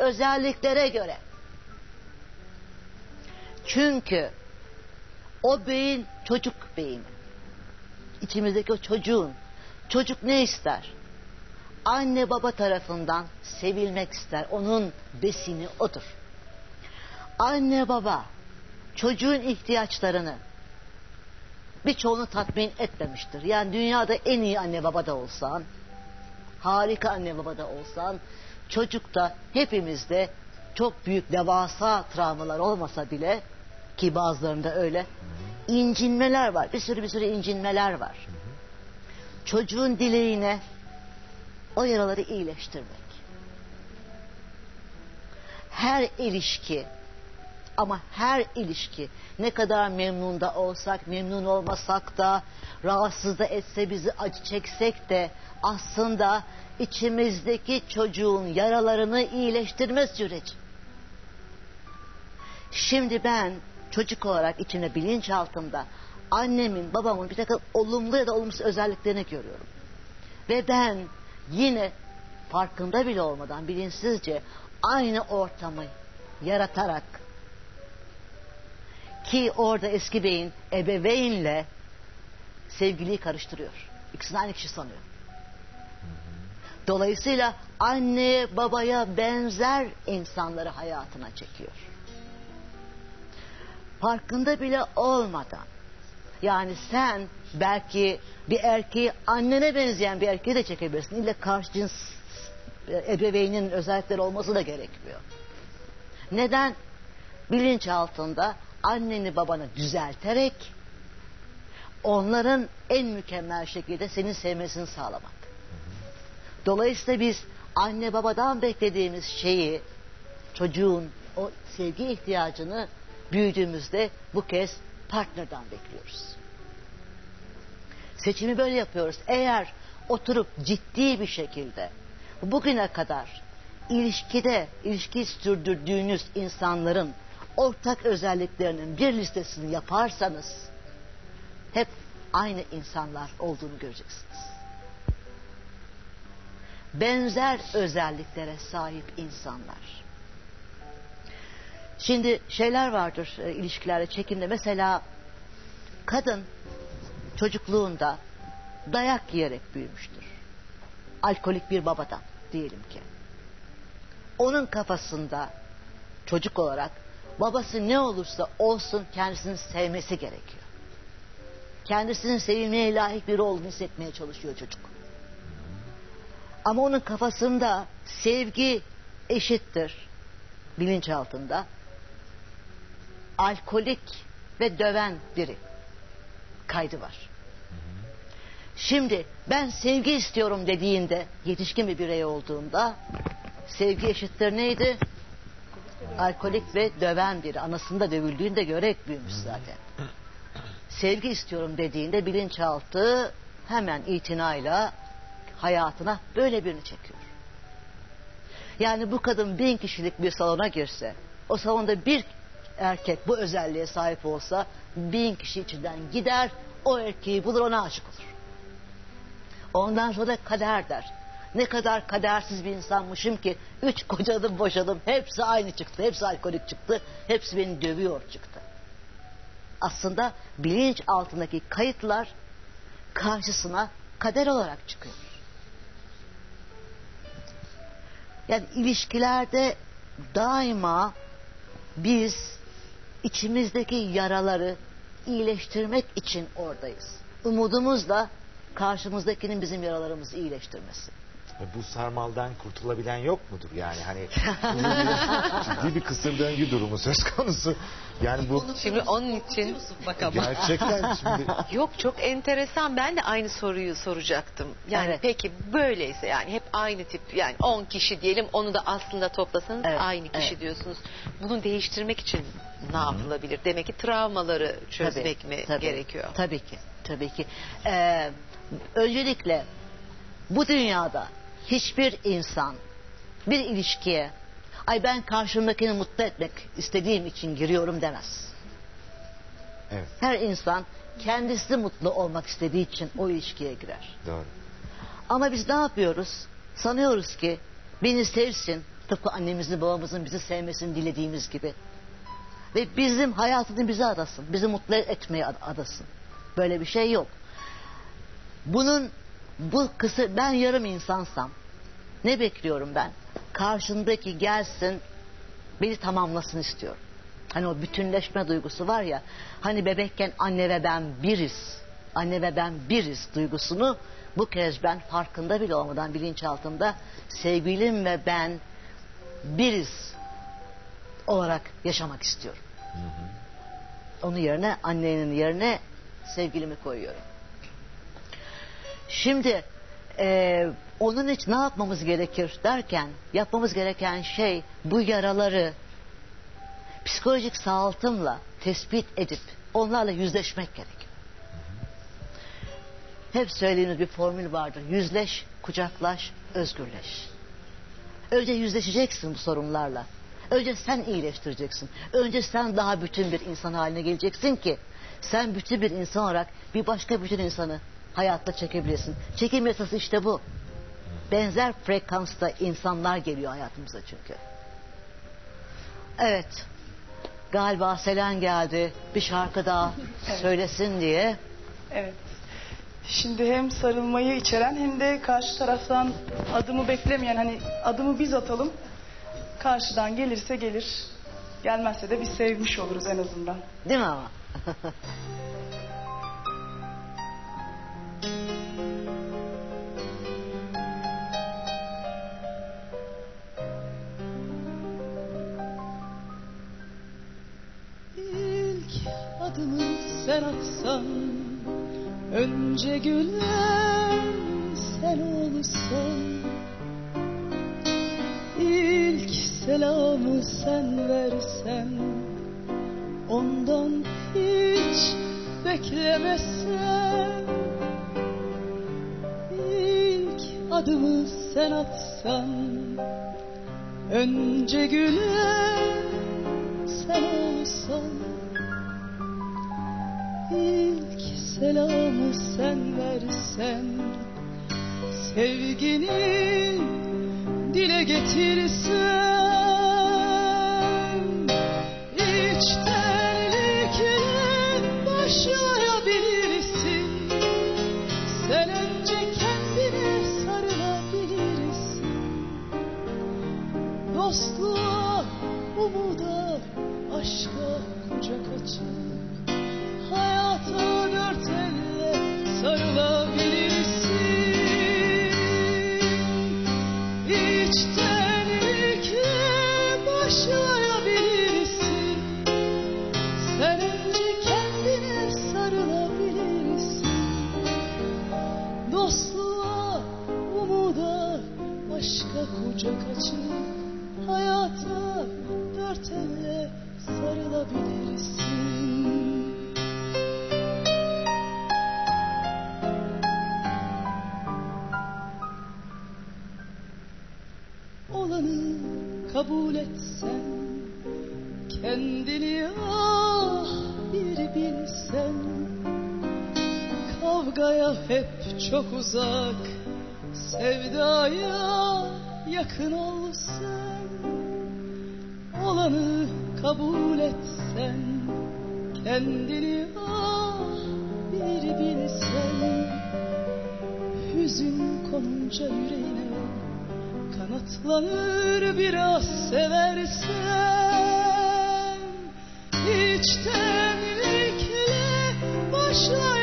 özelliklere göre. Çünkü o beyin çocuk beyni. İçimizdeki o çocuğun. Çocuk ne ister? Anne baba tarafından sevilmek ister. Onun besini odur. Anne baba çocuğun ihtiyaçlarını birçoğunu tatmin etmemiştir. Yani dünyada en iyi anne baba da olsan, harika anne baba da olsan, çocukta hepimizde çok büyük devasa travmalar olmasa bile ki bazılarında öyle incinmeler var. Bir sürü bir sürü incinmeler var. Çocuğun dileğine o yaraları iyileştirmek. Her ilişki ama her ilişki ne kadar memnun da olsak, memnun olmasak da, rahatsız da etse bizi acı çeksek de aslında içimizdeki çocuğun yaralarını iyileştirme süreci. Şimdi ben çocuk olarak içimde bilinçaltımda annemin, babamın bir takım olumlu ya da olumsuz özelliklerini görüyorum. Ve ben yine farkında bile olmadan bilinçsizce aynı ortamı yaratarak ki orada eski beyin ebeveynle sevgiliyi karıştırıyor. İkisini aynı kişi sanıyor. Dolayısıyla anneye babaya benzer insanları hayatına çekiyor. Farkında bile olmadan. Yani sen belki bir erkeği annene benzeyen bir erkeği de çekebilirsin. İlle karşı cins ebeveynin özellikleri olması da gerekmiyor. Neden? Bilinç altında anneni babanı düzelterek onların en mükemmel şekilde seni sevmesini sağlamak. Dolayısıyla biz anne babadan beklediğimiz şeyi çocuğun o sevgi ihtiyacını büyüdüğümüzde bu kez partnerden bekliyoruz. Seçimi böyle yapıyoruz. Eğer oturup ciddi bir şekilde bugüne kadar ilişkide ilişki sürdürdüğünüz insanların ortak özelliklerinin bir listesini yaparsanız hep aynı insanlar olduğunu göreceksiniz. Benzer özelliklere sahip insanlar. Şimdi şeyler vardır e, ilişkilerde çekimde mesela kadın çocukluğunda dayak yiyerek büyümüştür. Alkolik bir babadan diyelim ki. Onun kafasında çocuk olarak babası ne olursa olsun kendisini sevmesi gerekiyor. Kendisinin sevilmeye layık biri olduğunu hissetmeye çalışıyor çocuk. Ama onun kafasında sevgi eşittir bilinç altında. Alkolik ve döven biri kaydı var. Şimdi ben sevgi istiyorum dediğinde yetişkin bir birey olduğunda sevgi eşittir neydi? Alkolik ve döven biri. Anasında dövüldüğünde görerek büyümüş zaten. Sevgi istiyorum dediğinde bilinçaltı hemen itinayla hayatına böyle birini çekiyor. Yani bu kadın bin kişilik bir salona girse, o salonda bir erkek bu özelliğe sahip olsa bin kişi içinden gider, o erkeği bulur ona aşık olur. Ondan sonra kader der. Ne kadar kadersiz bir insanmışım ki üç kocadım boşadım hepsi aynı çıktı. Hepsi alkolik çıktı. Hepsi beni dövüyor çıktı. Aslında bilinç altındaki kayıtlar karşısına kader olarak çıkıyor. Yani ilişkilerde daima biz içimizdeki yaraları iyileştirmek için oradayız. Umudumuz da karşımızdakinin bizim yaralarımızı iyileştirmesi. Bu sarmaldan kurtulabilen yok mudur yani hani ciddi bir kısır döngü durumu söz konusu. Yani bu Şimdi onun için gerçekten şimdi yok çok enteresan. Ben de aynı soruyu soracaktım. Yani Evet. peki böyleyse yani hep aynı tip yani 10 kişi diyelim onu da aslında toplasanız Evet, aynı kişi evet. diyorsunuz. Bunu değiştirmek için ne yapılabilir? Demek ki travmaları çözmek mi tabii, gerekiyor? Tabii ki, tabii ki. Ee, öncelikle bu dünyada hiçbir insan bir ilişkiye ay ben karşımdakini mutlu etmek istediğim için giriyorum demez. evet Her insan kendisi mutlu olmak istediği için o ilişkiye girer. doğru. Ama biz ne yapıyoruz? Sanıyoruz ki beni sevsin, Tıpkı annemizin babamızın bizi sevmesini dilediğimiz gibi. Ve bizim hayatını bize adasın. Bizi mutlu etmeye adasın. Böyle bir şey yok. Bunun bu kısır ben yarım insansam ne bekliyorum ben? Karşındaki gelsin beni tamamlasın istiyorum. Hani o bütünleşme duygusu var ya hani bebekken anne ve ben biriz. Anne ve ben biriz duygusunu bu kez ben farkında bile olmadan bilinçaltımda sevgilim ve ben biriz olarak yaşamak istiyorum. Hı hı. Onun yerine annenin yerine sevgilimi koyuyorum. Şimdi e, onun için ne yapmamız gerekir derken yapmamız gereken şey bu yaraları psikolojik sağaltımla tespit edip onlarla yüzleşmek gerek. Hep söylediğimiz bir formül vardır. Yüzleş, kucaklaş, özgürleş. Önce yüzleşeceksin bu sorunlarla. Önce sen iyileştireceksin. Önce sen daha bütün bir insan haline geleceksin ki sen bütün bir insan olarak bir başka bütün insanı hayatta çekebilirsin. Çekim yasası işte bu. Benzer frekansta insanlar geliyor hayatımıza çünkü. Evet. Galiba Selen geldi. Bir şarkı daha evet. söylesin diye. Evet. Şimdi hem sarılmayı içeren hem de karşı taraftan adımı beklemeyen hani adımı biz atalım. Karşıdan gelirse gelir. Gelmezse de biz sevmiş oluruz en azından. Değil mi ama? atsan Önce gülen sen olsan İlk selamı sen versen Ondan hiç beklemesen. İlk adımı sen atsan Önce gülen sen olsan İlk selamı sen versen Sevgini dile getirsen kabul etsen Kendini ah bir bilsen. Kavgaya hep çok uzak Sevdaya yakın olsan. Olanı kabul etsen Kendini ah bir bilsen. Hüzün konunca yüreğine kanatlanır biraz seversen içtenlikle başlayabilirsin